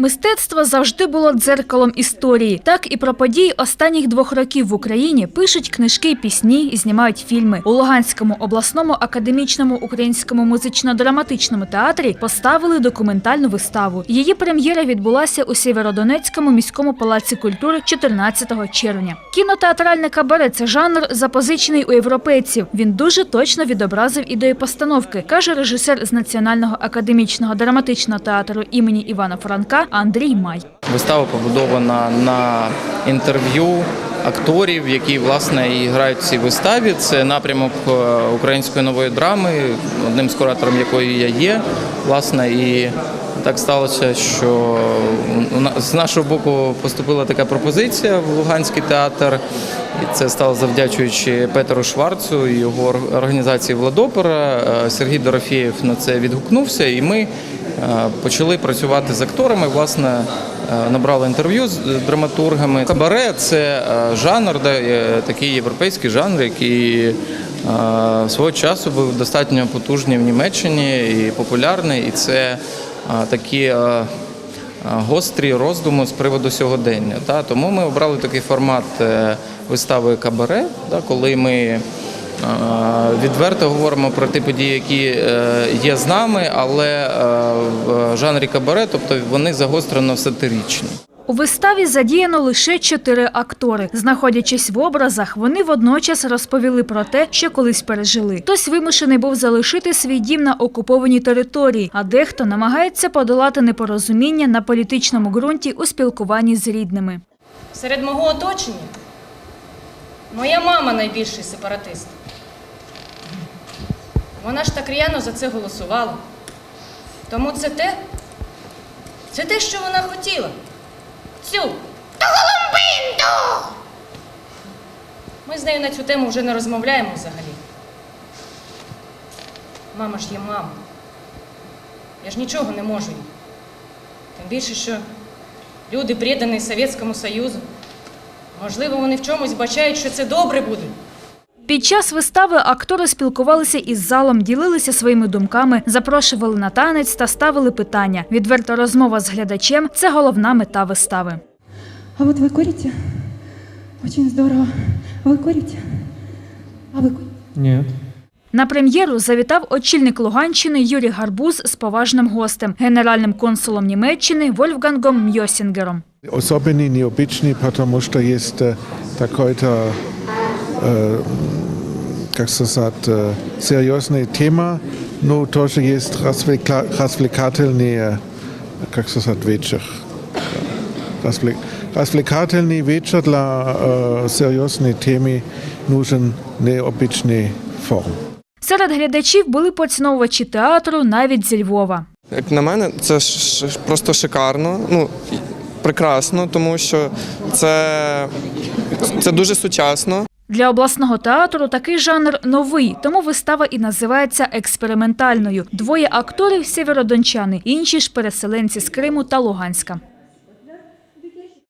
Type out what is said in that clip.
Мистецтво завжди було дзеркалом історії. Так і про події останніх двох років в Україні пишуть книжки, пісні і знімають фільми. У Луганському обласному академічному українському музично-драматичному театрі поставили документальну виставу. Її прем'єра відбулася у Сєвєродонецькому міському палаці культури 14 червня. Кінотеатральне кабаре це жанр запозичений у європейців. Він дуже точно відобразив ідею постановки, каже режисер з Національного академічного драматичного театру імені Івана Франка Андрій Май. Вистава побудована на інтерв'ю акторів, які власне і грають в цій виставі. Це напрямок е, української нової драми, одним з куратором якої я є. Власне, і так сталося, що з нашого боку поступила така пропозиція в Луганський театр. І це стало завдячуючи Петеру Шварцу і його організації Владопера. Е, Сергій Дорофєєв на це відгукнувся, і ми почали працювати з акторами. Власне, е, набрали інтерв'ю з драматургами. Кабаре це е, жанр, такий європейський жанр, який е, свого часу був достатньо потужний в Німеччині і популярний. І це е, такі. е, гострі роздуми з приводу сьогодення. Тому ми обрали такий формат е, вистави кабаре, коли ми е, відверто говоримо про ті події, які е, є з нами, але е, в жанрі кабаре, тобто вони загострено сатиричні. У виставі задіяно лише чотири актори. Знаходячись в образах, вони водночас розповіли про те, що колись пережили. Хтось вимушений був залишити свій дім на окупованій території, а дехто намагається подолати непорозуміння на політичному ґрунті у спілкуванні з рідними. Серед мого оточення моя мама найбільший сепаратист. Вона ж так р'яно за це голосувала. Тому це те, це те, що вона хотіла. Цю. Та голубинду! Ми з нею на цю тему вже не розмовляємо взагалі. Мама ж є мама. Я ж нічого не можу їй. Тим більше, що люди придані Совєтському Союзу. Можливо, вони в чомусь бачають, що це добре буде. Під час вистави актори спілкувалися із залом, ділилися своїми думками, запрошували на танець та ставили питання. Відверта розмова з глядачем це головна мета вистави. А вот вы курите? Очень здорово. Вы курите? А вы курите? Нет. На прем'єру завітав очільник Луганщини Юрій Гарбуз з поважним гостем, генеральним консулом Німеччини Вольфгангом Мьосінгером. Особенный, необычный, потому что есть э, такой-то, э, как сказать, э, серьезная тема, но тоже есть развлекла- развлекательный, э, как сказать, вечер. Развлек- Развлекательный вечер для э, серьезной темы нужен необычный форм. Серед глядачів були поціновувачі театру навіть зі Львова. Як на мене, це ш- ш- просто шикарно, ну і прекрасно, тому що це, це дуже сучасно. Для обласного театру такий жанр новий, тому вистава і називається експериментальною. Двоє акторів сєвєродончани, інші ж переселенці з Криму та Луганська.